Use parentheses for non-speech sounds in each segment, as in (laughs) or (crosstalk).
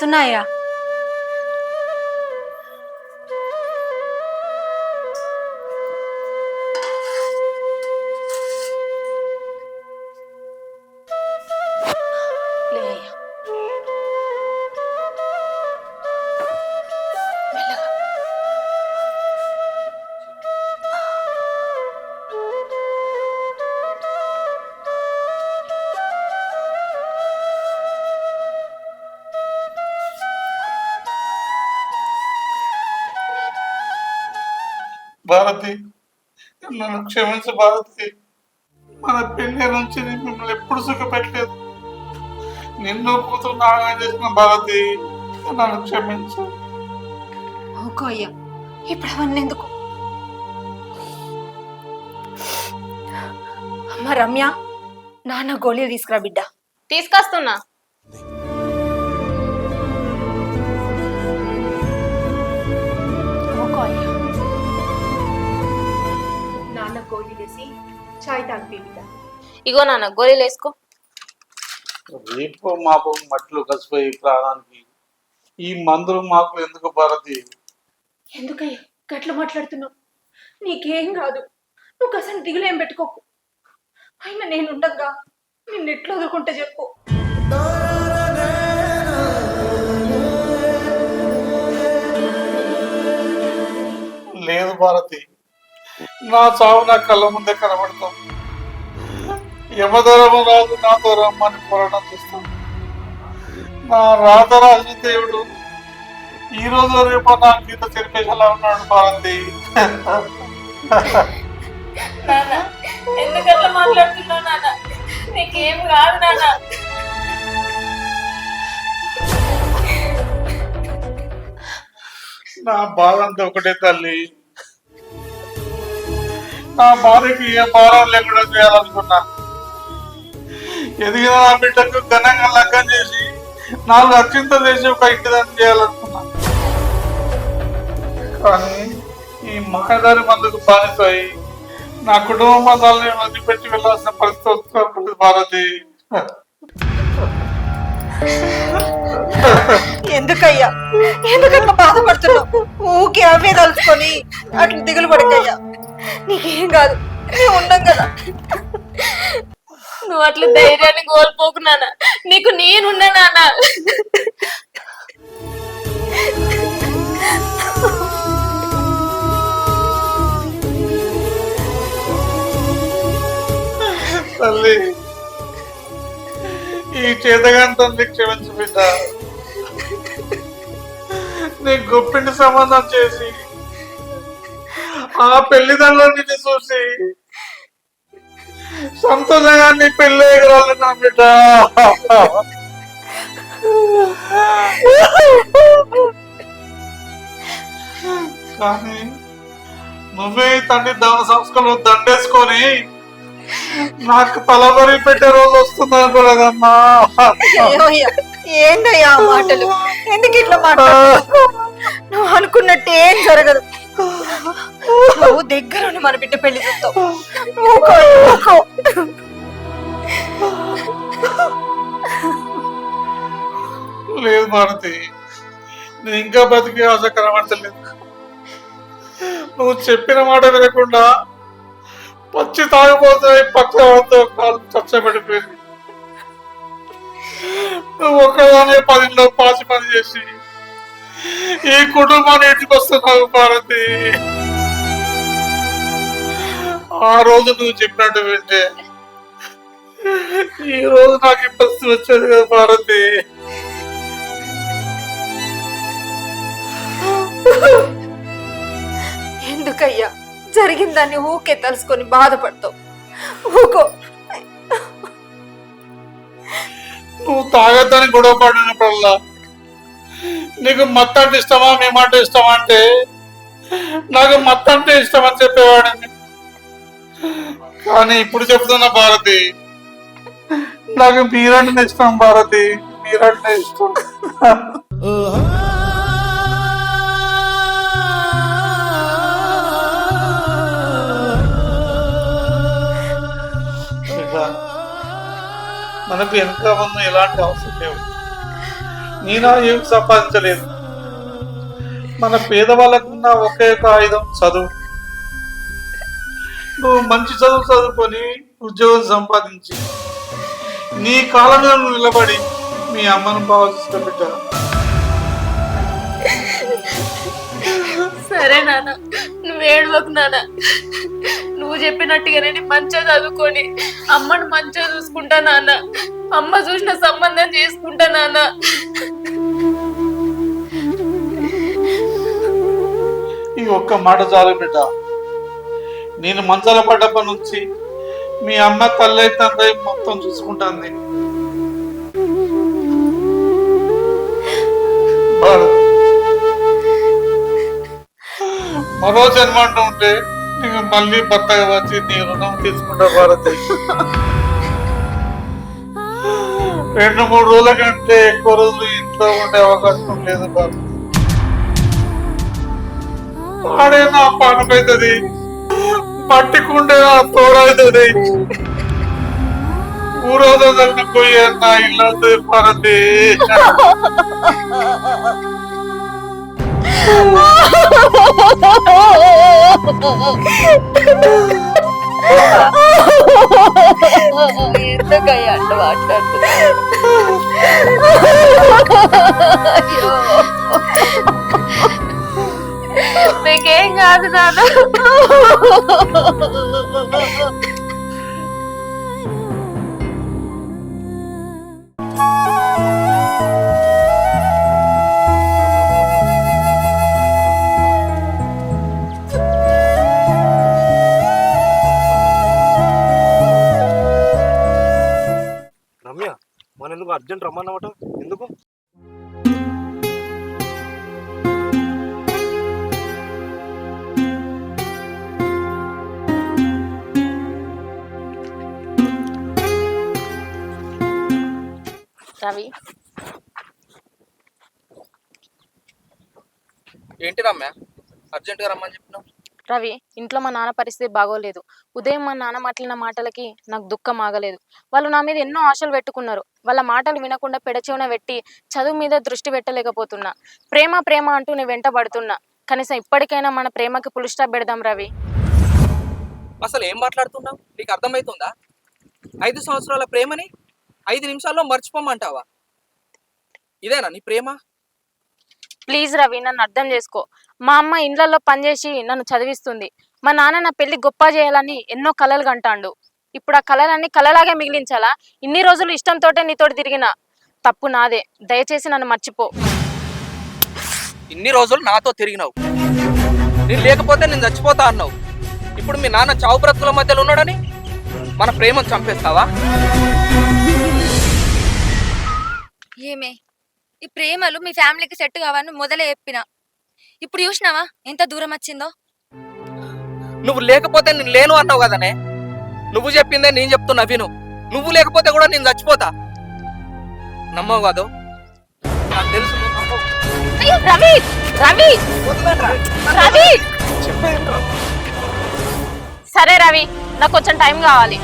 భారతి ఆ వస్తున్నాయా? నన్ను క్షమించు భారతి మన పెళ్ళి నుంచి నేను మిమ్మల్ని ఎప్పుడు సుఖపెట్టలేదు. నిన్ను కూతురు నాగా చేసిన భారతి నన్ను క్షమించు. అయ్యా ఇప్పుడు అవన్నీ ఎందుకు? అమ్మ రమ్య నాన్న గోళీలు తీసుకురా బిడ్డ. తీసుకొస్తున్నా. వేసి చాయ్ తాగిపి బిడ్డ. ఇగో నాన్న గోళీలు వేసుకో. రేపు మాపు మట్లు కలిసిపోయి ప్రాణానికి ఈ మందులు మాకు ఎందుకు భారతి? ఎందుకయ్యా? గట్ల మాట్లాడుతున్నావు. నీకేం కాదు. నువ్వు అసలు దిగులేం పెట్టుకోకు. అయినా నేను ఉండగా నిన్ను ఎట్లా వదులుకుంటే చెప్పు. లేదు భారతి. నా చావు నా కళ్ళ ముందే కనబడతాం. యమదూరము రాదు నా దూరం అని పోరాటం చేస్తాం. నా రాత రాసిన దేవుడు ఈ రోజు రేపు నా గీత చెరిపేసేలా ఉన్నాడు భారతి? ఎందుకట్లా మాట్లాడుతున్నావు నాన్న నీకేం కాదు నాన్న నా బాధ అంతా ఒకటే తల్లి. నా భార్యకి ఏ భారం లేకుండా చేయాలనుకున్నా. ఎదిగిన నా బిడ్డకు ఘనంగా లగ్గం చేసి నాలుగు అత్యంత చేసి ఒక ఇంటిదాన్ని చేయాలనుకున్నా. కానీ ఈ మాయదారి మందుకు బానిసాయి నా కుటుంబ బంధాలని వదిలిపెట్టి వెళ్ళాల్సిన పరిస్థితి వస్తుంది భారతి ఎందుకయ్యా? ఎందుకట్లా బాధపడుతున్నావు? ఊకే అవే తలుచుకొని అట్లా దిగులు పడకయ్యా? నీకేం కాదు. నేను ఉన్నాం కదా. నువ్వు అట్లా ధైర్యాన్ని కోల్పోకు నాన్న. నీకు నేనున్నా నాన్న. తల్లి ఈ చేతగాంతాన్ని క్షమించు బిడ్డ. నీ గొప్పింటి సంబంధం చేసి ఆ పెళ్ళిదండ్రులని చూసి. సంతోషంగా నీ పెళ్ళి ఎగరాలి నా బిడ్డ. కానీ నువ్వే తండ్రి దాన సంస్కృతులు దండేసుకొని నాకు తలబరి పెట్టే రోజు వస్తుంది అనుకోలేదమ్మా ఏందయ్యా మాటలు? ఎందుకు ఇట్లా మాట్లాడు నువ్వు అనుకున్నట్టు ఏం జరగదు. నువ్వు దగ్గరుండి మన బిడ్డ పెళ్ళి చూస్తావు. లేదు భారతి నేను ఇంకా బతికే ఆశ కనబడతలేదు నువ్వు చెప్పిన మాట వినకుండా పచ్చి తాగిపోతాయి పక్షవాతో కాలు చచ్చబడిపోయింది. నువ్వు ఒక్కదానే పదిలో పాచి పని చేసి ఈ కుటుంబాన్ని ఇంటికి వస్తున్నావు భారతి? ఆ రోజు నువ్వు చెప్పినట్టు వింటే ఈ రోజు నాకు ఈ పరిస్థితి వచ్చేది కదా భారతి. ఎందుకయ్యా? జరిగిన దాన్ని ఊకే తలుసుకొని బాధపడతావు. ఊకో. నువ్వు తాగద్దని గొడవ పడినప్పుడల్లా నీకు మత్త అంటే ఇష్టమా మేమంటే ఇష్టమా అంటే? నాకు మత్త అంటే ఇష్టం అని చెప్పేవాడిని. కానీ ఇప్పుడు చెప్తున్నా భారతి నాకు మీరంటే ఇష్టం భారతి. మీరంటే ఇష్టం. మన మనకు వెనక ముందు ఎలాంటి అవసరం లేవు. నేనా ఏం సంపాదించలేదు? మన పేదవాళ్ళకున్న ఒకే ఒక ఆయుధం చదువు. నువ్వు మంచి చదువు చదువుకొని ఉద్యోగం సంపాదించి నీ కాలంలో మీద నువ్వు నిలబడి మీ అమ్మను బాగా చూసుకోబెట్టా సరే నాన్న. నువ్వు ఏడవకు నాన్న. నువ్వు చెప్పినట్టుగానే నేను మంచిగా చదువుకొని అమ్మను మంచిగా చూసుకుంటా నాన్న. అమ్మ చూసిన సంబంధం చేసుకుంటా నాన్న. ఈ ఒక్క మాట చాలు బిడ్డ. నేను మంచాల పడ్డప్పటి నుంచి మీ అమ్మ తల్లి తండ్రి మొత్తం చూసుకుంటుంది. భారత్. మరో జన్మ అంటూ ఉంటే నీకు మళ్ళీ భర్తగా వచ్చి నీ రుణం తీసుకుంటా భారతి రెండు మూడు రోజుల కంటే ఎక్కువ రోజులు ఇంట్లో ఉండే అవకాశం లేదు భారత్ ఆడే నా మట్టి కుండే నా తోడైతుంది. ఊరోదన్న పోయే నా ఇల్లు భారతి (laughs) ఎందుకయ్యా అట్లా మాట్లాడుతున్నా నీకేం కాదు నాన్న. (laughs) అర్జెంట్ రమ్మన్నమాట. ఎందుకు? రవి. ఏంటి రమ్య? అర్జెంటుగా రమ్మని చెప్పినావు. రవి ఇంట్లో మా నాన్న పరిస్థితి బాగోలేదు. ఉదయం మా నాన్న మాట్లాడిన మాటలకి నాకు దుఃఖం ఆగలేదు. వాళ్ళు నా మీద ఎన్నో ఆశలు పెట్టుకున్నారు. వాళ్ళ మాటలు వినకుండా పెడచెవున పెట్టి చదువు మీద దృష్టి పెట్టలేకపోతున్నా. ప్రేమ ప్రేమ అంటూ నేను వెంట పడుతున్నా. కనీసం ఇప్పటికైనా మన ప్రేమకి పులి స్టాప్ పెడదాం రవి. అసలు ఏం మాట్లాడుతున్నావు? నీకు అర్థమవుతుందా ఐదు సంవత్సరాల ప్రేమని ఐదు నిమిషాల్లో మర్చిపోమంటావా? ఇదేనా నీ ప్రేమ? ప్లీజ్ రవి నన్ను అర్థం చేసుకో. మా అమ్మ ఇండ్లలో పనిచేసి నన్ను చదివిస్తుంది. మా నాన్న నా పెళ్ళి గొప్ప చేయాలని ఎన్నో కలలు కంటాండు. ఇప్పుడు ఆ కలలన్నీ కలలాగే మిగిలించాలా? ఇన్ని రోజులు ఇష్టంతోటే నీతోటి తిరిగిన? తప్పు నాదే. దయచేసి నన్ను మర్చిపో. ఇన్ని రోజులు నాతో తిరిగినావు. నేను లేకపోతే నేను చచ్చిపోతా అన్నావు. ఇప్పుడు మీ నాన్న చావు బ్రతుకుల మధ్యలో ఉన్నాడని మన ప్రేమను చంపేస్తావా? ఏమే? ఈ ప్రేమలు మీ ఫ్యామిలీకి సెట్ కావని మొదలే చెప్పిన. ఇప్పుడు చూసినావా? ఎంత దూరం వచ్చిందో? నువ్వు లేకపోతే నేను లేను అన్నావు కదనే? నువ్వు చెప్పిందే నేను చెప్తున్నా విను. నువ్వు లేకపోతే కూడా నేను చచ్చిపోతా. నమ్మవు కాదు. నాకు తెలుసు రవి రవి సరే రవి నాకు కొంచెం టైం కావాలి.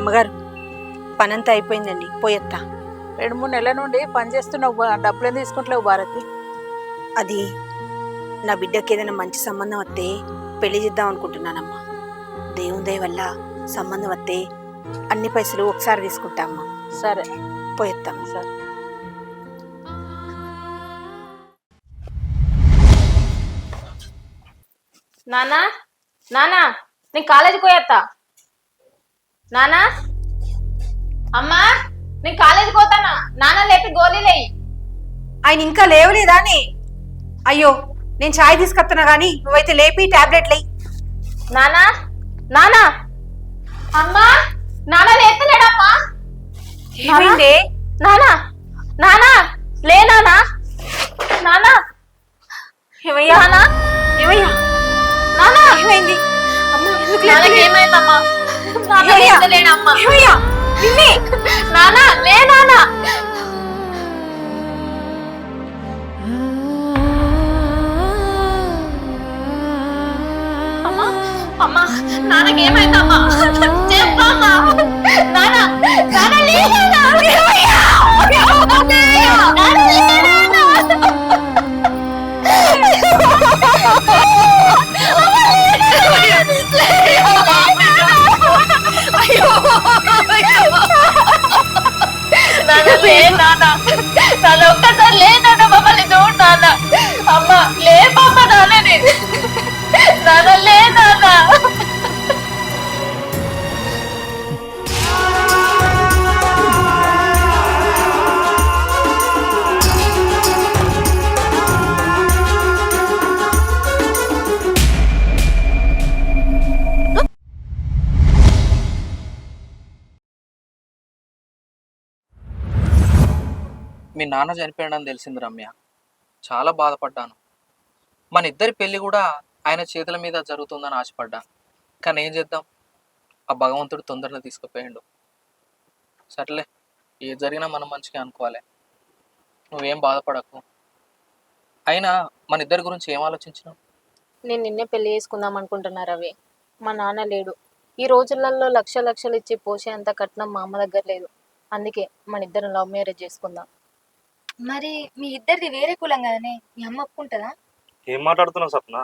అమ్మగారు. పనంతా అయిపోయిందండి. పోయొత్తా. రెండు మూడు నెలల నుండి పని చేస్తున్నావు డబ్బులు ఏం తీసుకుంటలేవు భారతి. అది నా బిడ్డకి ఏదైనా మంచి సంబంధం వస్తే పెళ్ళి చేద్దాం అనుకుంటున్నానమ్మా. దేవుని దయ వల్ల సంబంధం వస్తే అన్ని పైసలు ఒకసారి తీసుకుంటా అమ్మా సరే. పోయొత్తాం సరే. నానా? నానా? నేను కాలేజీకి పోయేస్తా నానా? అమ్మా నేను కాలేజీకి పోతానా? నాన్న లేపి గోళీలేయి ఆయన ఇంకా లేవలేదా అని అయ్యో నేను ఛాయ్ తీసుకొస్తున్నా గానీ నువ్వైతే లేపి టాబ్లెట్ లే నానా? నానా? అమ్మా నాన్న లేస్తలేడమ్మా ఏమైందే? నానా? నానా? లే నానా. నానా? ఏమయ్యా? నానా? ఏమయ్యా? నానా? ఏమైంది? అమ్మా ఎందుకు? ఏమైందమ్మా నానా లే నానా. అమ్మా నాన్నకి ఏమైందమ్మా? చెప్పమ్మా. నాన్న నాన్న లే నాన్న లే నాన్న. నాన్న ఒక్కసారి లే నాన్న మమ్మల్ని చూడు నాన్న. అమ్మ లే పాప నాన్నని. నాన్న లే నాన్న. నాన్న చనిపోయాడని తెలిసింది రమ్య. చాలా బాధపడ్డాను. మన ఇద్దరి పెళ్ళి కూడా ఆయన చేతుల మీద జరుగుతుందని ఆశపడ్డాను కానీ ఏం చేద్దాం? ఆ భగవంతుడు తొందరగా తీసుకుపోయాడు. సర్లే ఏది జరిగినా మనం మంచిగా అనుకోవాలి. నువ్వేం బాధపడకు. అయినా మన ఇద్దరి గురించి ఏం ఆలోచించినావు? నేను నిన్నే పెళ్ళి చేసుకుందాం అనుకుంటున్నా రవి. మా నాన్న లేడు. ఈ రోజులలో లక్ష లక్షలు ఇచ్చి పోసే అంత కట్నం మా అమ్మ దగ్గర లేదు. అందుకే మన ఇద్దరం లవ్ మ్యారేజ్ చేసుకుందాం. మరి మీ ఇద్దరిది వేరే కులం కదనే? మీ అమ్మ ఒప్పుకుంటుందా? ఏం మాట్లాడుతున్నావు సప్న?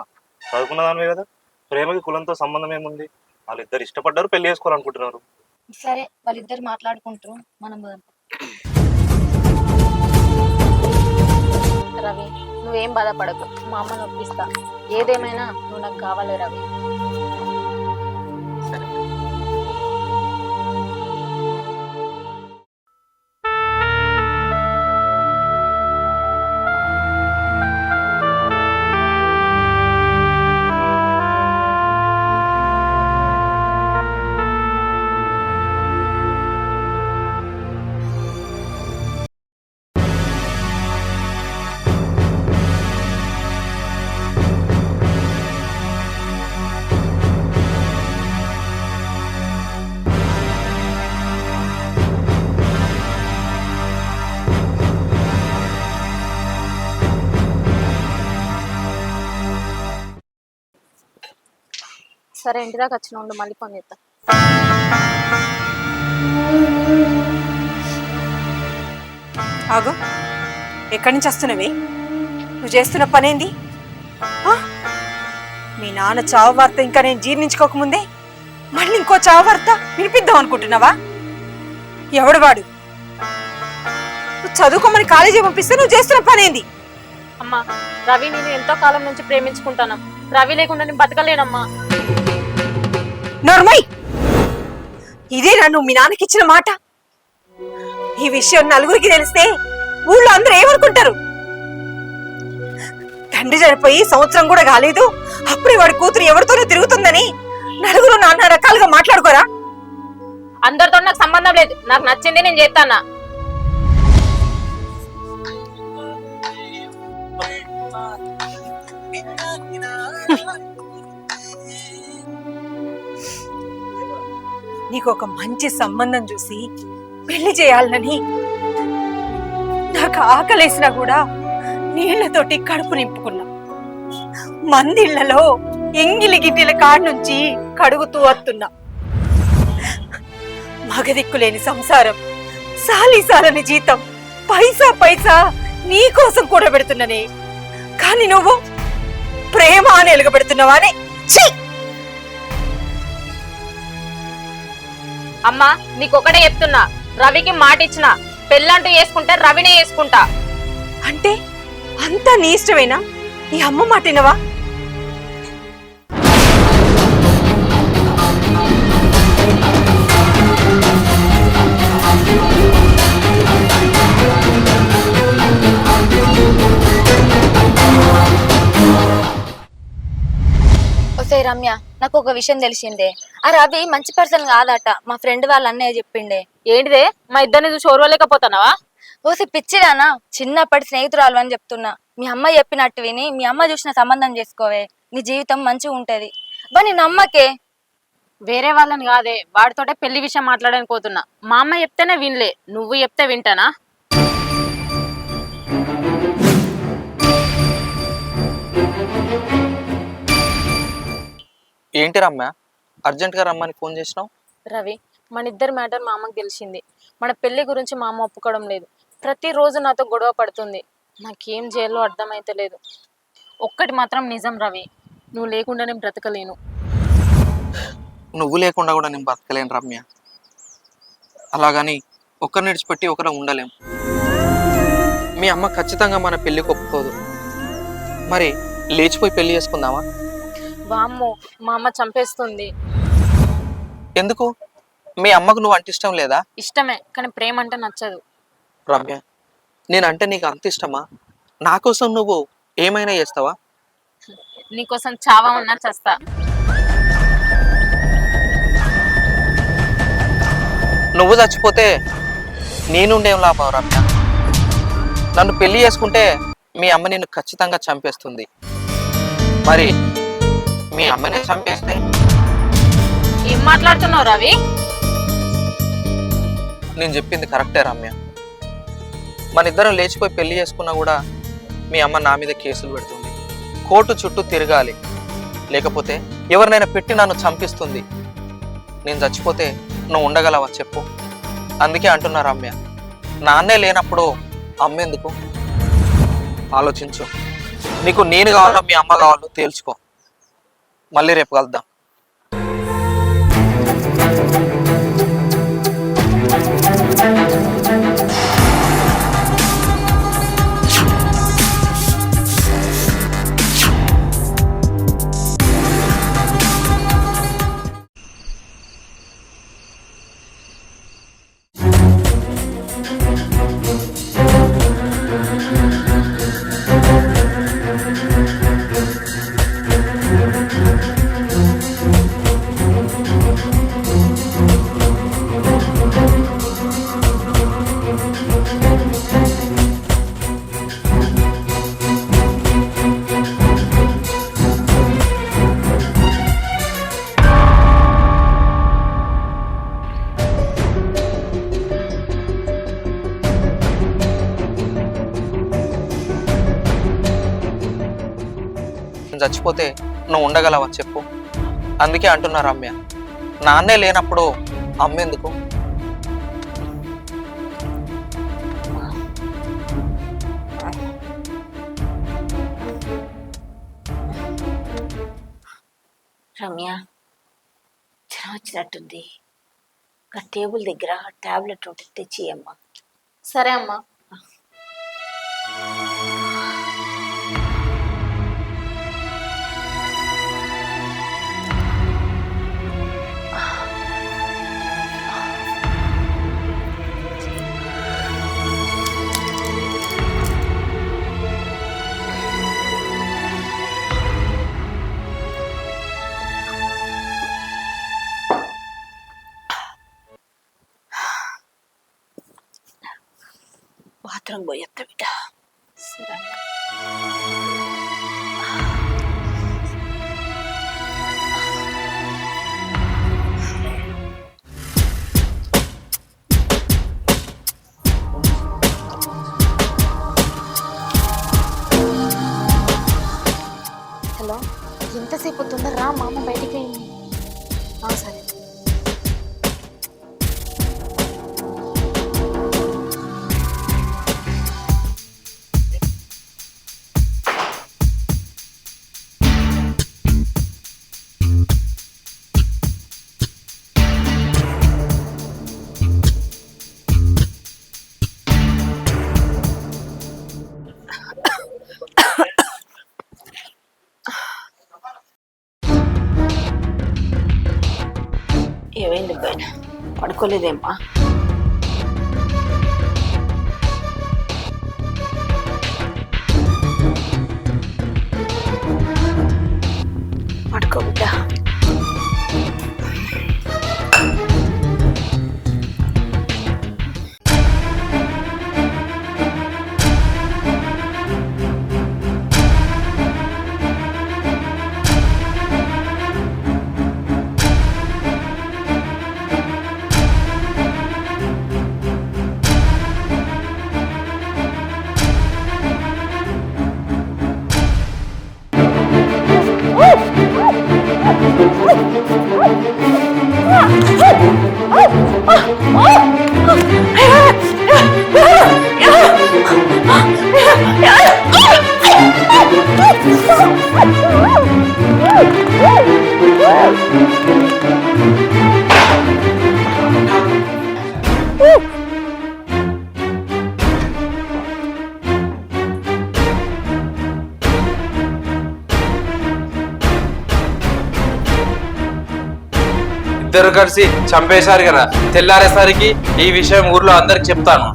చదువుకున్న దానివే కదా. ప్రేమకి కులంతో సంబంధం ఏముంది? వాళ్ళిద్దరు ఇష్టపడ్డారు పెళ్ళి చేసుకోవాలనుకుంటున్నారు. సరే వాళ్ళిద్దరు మాట్లాడుకుంటారు మనం పోదాం. రవి నువ్వేం బాధపడకు. మా అమ్మని ఒప్పిస్తా. ఏదేమైనా నువ్వు నాకు కావాలి రవి. సరే ఇంటి దాకా వచ్చిన ఉండు మళ్ళీ ఫోన్ చేస్తా ఆగు. ఎక్కడి నుంచి వస్తున్నవి? నువ్వు చేస్తున్న పనేంది? ఆ? మీ నాన్న చావు వార్త ఇంకా నేను జీర్ణించుకోకముందే మళ్ళీ ఇంకో చావు వార్త వినిపిద్దాం అనుకుంటున్నావా? ఎవడు వాడు? నువ్వు చదువుకోమని కాలేజీ పంపిస్తే నువ్వు చేస్తున్న పనేంది? అమ్మా రవి నేను ఎంతో కాలం నుంచి ప్రేమించుకుంటాను. రవి లేకుండా నేను బతకలేనమ్మా. నోర్మై ఇదే నన్ను మీ నాన్నకి ఇచ్చిన మాట. ఈ విషయం నలుగురికి తెలిస్తే ఊళ్ళో అందరూ ఏమనుకుంటారు? తండ్రి చనిపోయి సంవత్సరం కూడా కాలేదు అప్పుడే వాడి కూతురు ఎవరితోనో తిరుగుతుందని నలుగురు నాన్న రకాలుగా మాట్లాడుకోరా? అందరితో నాకు సంబంధం లేదు. నాకు నచ్చింది నేను చేస్తానా? నీకు ఒక మంచి సంబంధం చూసి పెళ్ళి చేయాలని నాకు ఆకలేసినా కూడా నీళ్ళతోటి కడుపు నింపుకున్నా. మందిళ్ళలో ఎంగిలి గిడ్డిల కాడ నుంచి కడుగుతూ వస్తున్నా. మగదిక్కులేని సంసారం సాలి సాలని జీతం పైసా పైసా నీ కోసం కూడా పెడుతున్ననే కానీ నువ్వు ప్రేమ అని ఎలుగబెడుతున్నావానే ఛీ! అమ్మా నీకొకటే చెప్తున్నా. రవికి మాట ఇచ్చిన పెళ్ళంటూ చేసుకుంటే రవినే చేసుకుంటా. అంటే అంత నీ ఇష్టమేనా? ఈ అమ్మ మాటినవా? అయితే రమ్య నాకు ఒక విషయం తెలిసిందే. ఆ రవి మంచి పర్సన్ కాదట మా ఫ్రెండ్ వాళ్ళ అన్నయ్య చెప్పిండే. ఏంటిదే? మా ఇద్దరిని చూసి ఓర్వలేకపోతున్నావా? ఓసి పిచ్చిదానా చిన్నప్పటి స్నేహితురాలు అని చెప్తున్నా. మీ అమ్మ చెప్పినట్టు విని మీ అమ్మ చూసిన సంబంధం చేసుకోవే. నీ జీవితం మంచిగా ఉంటది. బా నీ నమ్మకే. వేరే వాళ్ళని కాదే వాడితోటే పెళ్ళి విషయం మాట్లాడడానికి పోతున్నా. మా అమ్మ చెప్తేనే వినలే. నువ్వు చెప్తే వింటానా? ఏంటి రమ్య? అర్జెంట్గా రమ్మని ఫోన్ చేసినావు? రవి మన ఇద్దరి మ్యాటర్ మా అమ్మకి తెలిసింది. మన పెళ్ళి గురించి మా అమ్మ ఒప్పుకోవడం లేదు. ప్రతిరోజు నాతో గొడవ పడుతుంది. నాకేం చేయాలో అర్థమైతే లేదు. ఒక్కటి మాత్రం నిజం రవి నువ్వు లేకుండా నేను బ్రతకలేను. నువ్వు లేకుండా కూడా నేను బతకలేను రమ్య. అలాగని ఒకరిని విడిచిపెట్టి ఒకరు ఉండలేం. మీ అమ్మ ఖచ్చితంగా మన పెళ్ళికి ఒప్పుకోదు. మరి లేచిపోయి పెళ్ళి చేసుకుందామా? వామ్మో మా అమ్మ చంపేస్తుంది. ఎందుకు? మీ అమ్మకు నువ్వు అంటే ఇష్టం లేదా? ఇష్టమే కానీ ప్రేమ అంటే నచ్చదు. రమ్య నేనంటే నీకు అంత ఇష్టమా? నా కోసం నువ్వు ఏమైనా చేస్తావా? నీకోసం చావా ఉన్నా చస్తా. నువ్వు చచ్చిపోతే నేనుండేం లాభం రమ్య? నన్ను పెళ్ళి చేసుకుంటే మీ అమ్మ నిన్ను ఖచ్చితంగా చంపేస్తుంది. మరి మీ అమ్మనే చంపేస్తే. ఏం మాట్లాడుతున్నావు రవి? నేను చెప్పింది కరెక్టే రమ్య. మన ఇద్దరం లేచిపోయి పెళ్ళి చేసుకున్నా కూడా మీ అమ్మ నా మీద కేసులు పెడుతుంది. కోర్టు చుట్టూ తిరగాలి. లేకపోతే ఎవరినైనా పెట్టి నన్ను చంపిస్తుంది. నేను చచ్చిపోతే నువ్వు ఉండగలవా చెప్పు. అందుకే అంటున్నా రమ్య. నాన్నే లేనప్పుడు అమ్మ ఎందుకు ఆలోచించు. నీకు నేను కావాలో మీ అమ్మ కావాలో తేల్చుకో. మళ్ళీ రేపు కలుద్దాం. అందుకే అంటున్నా రమ్య. నాన్నే లేనప్పుడు అమ్మ ఎందుకు రమ్య జ్వరం వచ్చినట్టుంది. ఆ టేబుల్ దగ్గర టాబ్లెట్ ఒకటి తెచ్చి అమ్మా సరే అమ్మా. బాత్రూమ్ పోయేత్త బిడ్డ సరే హలో ఏమైంది బయట పడుకోలేదేమ్మా కలిసి చంపేశారు కదా. తెల్లారేసరికి ఈ విషయం ఊర్లో అందరికి చెప్తాను.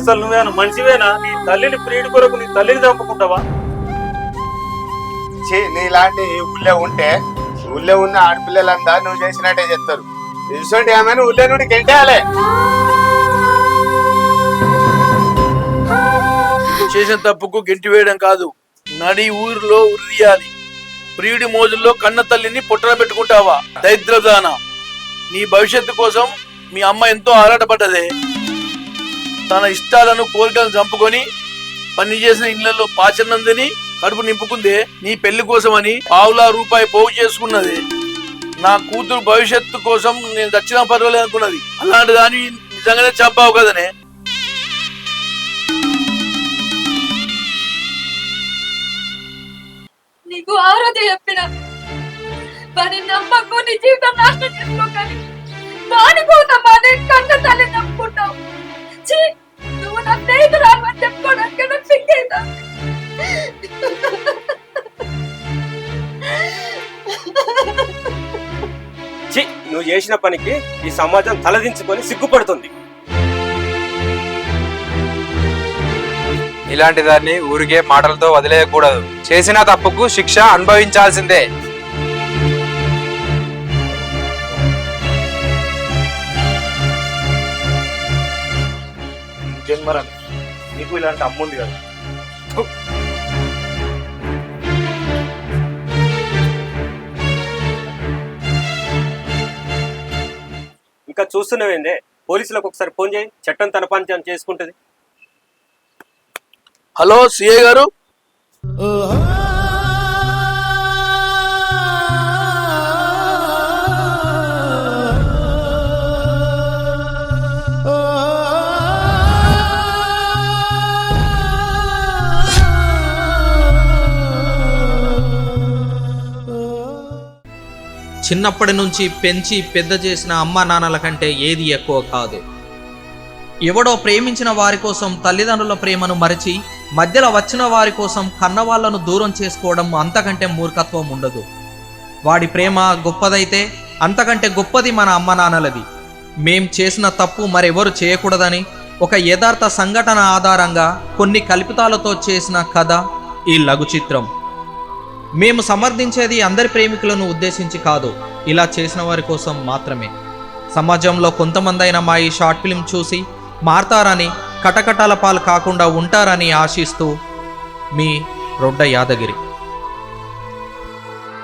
అసలు నువ్వేనా? మనిషివేనా నీ తల్లిని ప్రియుడి కొరకు నీ తల్లిని చంపుకుంటావా? ఛీ, నీలాంటి ఊళ్ళో ఉంటే ఊళ్ళో ఉన్న ఆడపిల్లలంతా నువ్వు చేసినట్టే చెప్తారు. ఇటువంటి ఏమైనా ఊళ్ళో నుండి గెంటేయాలి. చేసిన తప్పుకు గెంటి వేయడం కాదు నడి ఊరిలో ఉరియాలి. ప్రియుడి మోజుల్లో కన్న తల్లిని పుట్టన పెట్టుకుంటావా? దరిద్రదాన. నీ భవిష్యత్తు కోసం మీ అమ్మ ఎంతో ఆరాటపడ్డదే. తన ఇష్టాలను కోరికలను చంపుకొని పని చేసిన ఇళ్ళలో పాచనందిని కడుపు నింపుకుందే నీ పెళ్ళి కోసమని పావులా రూపాయి పోగు చేసుకున్నది. నా కూతురు భవిష్యత్తు కోసం నేను దక్షిణ పర్వాలేదు అనుకున్నది. అలాంటి దాన్ని నిజంగానే చంపావు కదనే? నీకు ఆ రోజు చెప్పిన వాని నమ్మకు నీ జీవితం నాశనం చేసుకోకని. దానికోసం అదే కన్న తల్లి నమ్ముకుంటావు? ఛీ, నువ్వు నా స్నేహితురాలు అని చెప్పుకోవడానికి నాకు సిగ్గైతా చి నువ్వు చేసిన పనికి ఈ సమాజం తలదించుకొని సిగ్గుపడుతుంది. ఇలాంటి దాన్ని ఊరికే మాటలతో వదిలేయకూడదు. చేసిన తప్పుకు శిక్ష అనుభవించాల్సిందే. జన్మరాని. నీకు ఇలాంటి అమ్ముంది కదా. ఇంకా చూస్తున్నావేందే? పోలీసులకు ఒకసారి ఫోన్ చేయి. చట్టం తన పని తాను చేసుకుంటది. హలో సిఐ గారు? చిన్నప్పటి నుంచి పెంచి పెద్ద చేసిన అమ్మ నాన్నల కంటే ఏది ఎక్కువ కాదు. ఎవడో ప్రేమించిన వారి కోసం తల్లిదండ్రుల ప్రేమను మరచి మధ్యలో వచ్చిన వారి కోసం కన్నవాళ్ళను దూరం చేసుకోవడం అంతకంటే మూర్ఖత్వం ఉండదు. వాడి ప్రేమ గొప్పదైతే అంతకంటే గొప్పది మన అమ్మ నాన్నలది. మేం చేసిన తప్పు మరెవరు చేయకూడదని ఒక యథార్థ సంఘటన ఆధారంగా కొన్ని కల్పితాలతో చేసిన కథ ఈ లఘు చిత్రం మేము సమర్థించేది అందరి ప్రేమికులను ఉద్దేశించి కాదు ఇలా చేసిన వారి కోసం మాత్రమే. సమాజంలో కొంతమందైన మా ఈ షార్ట్ ఫిల్మ్ చూసి మారతారని కటకటాల పాలు కాకుండా ఉంటారని ఆశిస్తూ మీ రొడ్డ యాదగిరి.